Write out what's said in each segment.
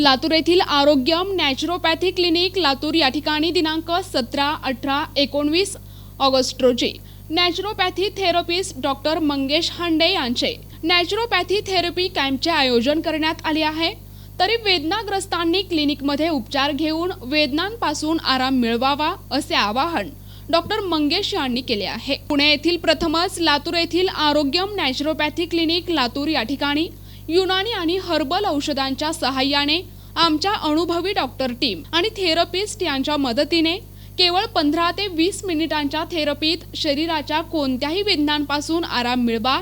लातूर येथील आरोग्यम naturopathy clinic Latur या ठिकाणी दिनांक सतरा अठरा एकोणवीस ऑगस्ट रोजी naturopathy therapist doctor Mangesh Hande यांचे नॅचरोपॅथी थेरपी कॅम्पचे आयोजन करण्यात आले आहे. तरी वेदनाग्रस्तांनी क्लिनिकमध्ये उपचार घेऊन वेदनांपासून आराम मिळवावा असे आवाहन डॉक्टर मंगेश यांनी केले आहे. पुणे येथील प्रथमच लातूर येथील आरोग्यम नॅचरोपॅथी क्लिनिक लातूर या ठिकाणी युनानी आणि हर्बल औषधांच्या सहाय्याने आमच्या अनुभवी डॉक्टर टीम आणि थेरपिस्ट यांच्या मदतीने केवळ पंधरा ते वीस मिनिटांच्या थेरपीत शरीराच्या कोणत्याही वेदनांपासून आराम मिळवा.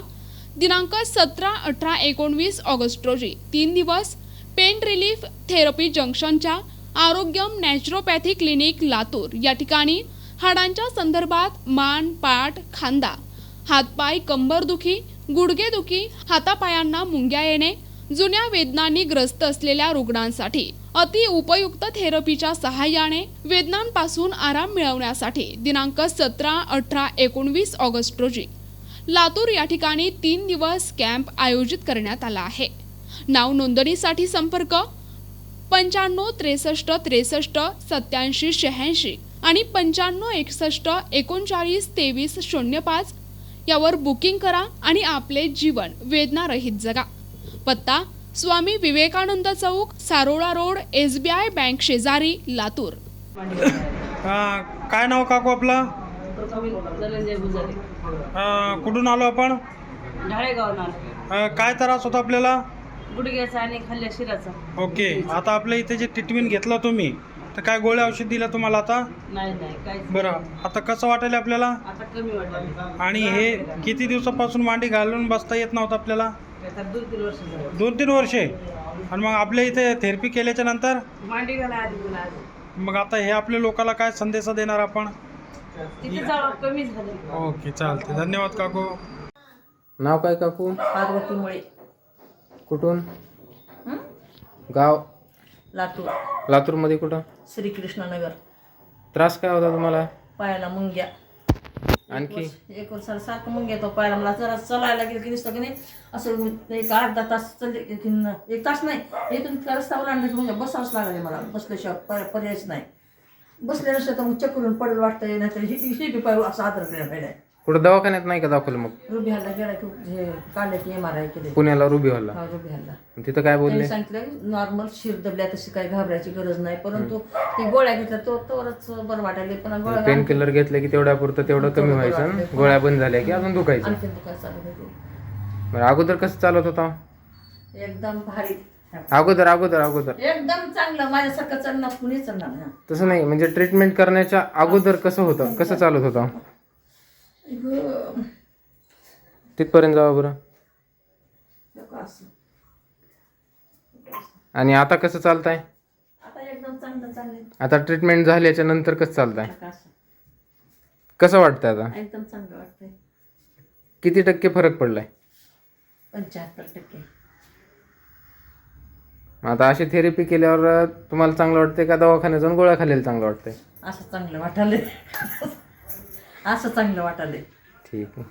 दिनांक सतरा अठरा एकोणवीस ऑगस्ट रोजी तीन दिवस पेन रिलीफ थेरपी जंक्शनच्या आरोग्यम नॅचरोपॅथी क्लिनिक लातूर या ठिकाणी हाडांच्या संदर्भात मान पाठ खांदा हातपाय कंबरदुखी गुडघेदुखी हातापायांना मुंग्या येणे जुन्या वेदनांनी ग्रस्त असलेल्या रुग्णांसाठी अति उपयुक्त थेरपीच्या सहाय्याने वेदनांपासून आराम मिळवण्यासाठी दिनांक सतरा अठरा एकोणवीस ऑगस्ट रोजी लातूर या ठिकाणी तीन दिवस कॅम्प आयोजित करण्यात आला आहे. नाव नोंदणीसाठी संपर्क पंच्याण्णव त्रेसष्ट त्रेसष्ट सत्याऐंशी शहाऐंशी आणि पंच्याण्णव एकसष्ट एकोणचाळीस तेवीस शून्य पाच यावर बुकिंग करा आणि आपले जीवन वेदनारहित जगा. पत्ता Swami Vivekananda Chowk Sarola road S B I bank शेजारी लातूर. काय नाव काकू आपलं? कुठून आलो आपण? काय त्रास होता आपल्याला? गुडघ्याचा आणि खाल्ल्या शिराचा. ओके आता आपल्या इथे जे ट्रीटमेंट घेतला तुम्ही तर काय गोळ्या औषध दिल्या तुम्हाला आता? नाही नाही काहीच बरं. आता कसं वाटेल आपल्याला? आता कमी वाटलं आणि हे किती दिवसापासून मांडी घालून बसता येत नव्हतं आपल्याला? आता दोन तीन वर्ष झालं. दोन तीन वर्षे? आणि मग आपल्या इथे थेरपी केल्याच्यानंतर? मांडी घाला आधी तुला आधी मग आता हे आपल्या लोकांना काय संदेश देणार आपण? तिथे जाऊ कमी झाले. ओके चालते धन्यवाद काकू. नाव काय काकू? पार्वतीमुळे कुठून? गाव? लातूर. लातूरमध्ये कुठं? श्रीकृष्णनगर. त्रास काय होता तुम्हाला? पायाला मुंग्या. आणखी? एक वर्ष सारखं मुंग्या तो पायाला. मला जरा चलायला गेलं की दिसतं की नाही. असं एक अर्धा तास न- एक तास नाही. इथून इतका रस्ता ओलांडला की म्हणजे बसावंच लागले मला. बसल्याशिवाय पर्याय- पर्यायच नाही. बसले नसले तर मग चक्करून पडेल वाटतंय नाहीतर ही ही बी पाय असं आदर केला पाहिजे कुठं दवाखान्यात नाही का दाखवलं मग? रुबी हल्ला गेला की हे काढले की एम आर आय केले पुण्याला रुबी हॉलला हा तिथं काय बोलले? त्यांनी सांगितलं नॉर्मल शिर दबल्या तशी काही घाबरायची गरज नाही. परंतु ती गोळ्या घेतल्या तो तोवरच बरं वाटायला पण गोळ्या पेन किलर घेतलं की तेवढ्या पुरतं तेवढं कमी व्हायचं आणि गोळ्या बंद झाल्या की अजून दुखायचं. आणखी चालू होते. बरं अगोदर कसं चालत होता? एकदम भारी. अगोदर अगोदर अगोदर. एकदम चांगलं माझ्यासारखं चढणार कुणी चढणार नाही. तसं नाही म्हणजे ट्रीटमेंट करण्याच्या अगोदर कसं होतं? कसं चालत होतं? ग- तिथपर्यंत जावा बरं. नको असं. आणि आता कसं चालतंय? आता एकदम चांगलं चाललंय. आता ट्रीटमेंट झाल्याच्यानंतर कसं चालतंय? नका असं. कसं वाटतंय आता? एकदम चांगलं वाटतंय. किती टक्के फरक पडलाय? पंच्याहत्तर टक्के. आता अशी थेरपी केल्यावर तुम्हाला चांगलं वाटतंय का दवाखान्यात जाऊन गोळ्या खाल्लेलं चांगलं वाटतंय? असं चांगलं वाटायलंय असं चांगलं वाटायलंय ठीक आहे.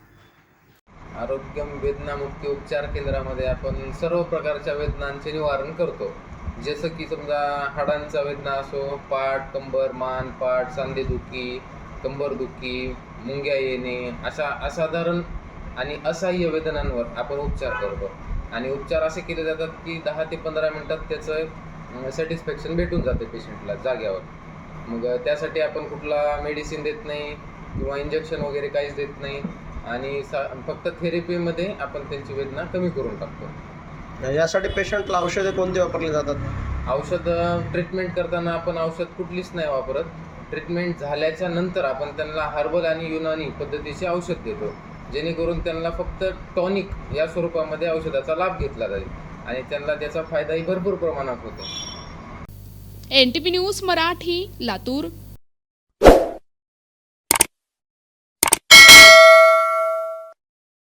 आरोग्यम वेदनामुक्ती उपचार केंद्रामध्ये आपण सर्व प्रकारच्या वेदनांचे निवारण करतो. जसं की समजा हाडांचा वेदना असो पाठ कंबर मान पाठ सांधेदुखी कंबरदुखी मुंग्या येणे अशा असाधारण आणि असह्य वेदनांवर आपण उपचार करतो. आणि उपचार असे केले जातात की दहा ते पंधरा मिनिटात त्याचं सॅटिस्फॅक्शन भेटून जाते पेशंटला जाग्यावर. मग त्यासाठी आपण कुठला मेडिसिन देत नाही किंवा इंजेक्शन वगैरे काहीच देत नाही. आणि सा फक्त थेरपीमध्ये आपण त्यांची वेदना कमी करून टाकतो. यासाठी पेशंटला औषधे कोणती वापरली जातात? औषध ट्रीटमेंट करताना आपण औषध कुठलीच नाही वापरत. ट्रीटमेंट झाल्याच्यानंतर आपण त्यांना हर्बल आणि युनानी पद्धतीचे औषध देतो. जेणेकरून त्यांना फक्त टॉनिक या स्वरूपामध्ये औषधाचा लाभ घेतला जाईल आणि त्यांना त्याचा फायदाही भरपूर प्रमाणात होतो. N T P news Marathi Latur.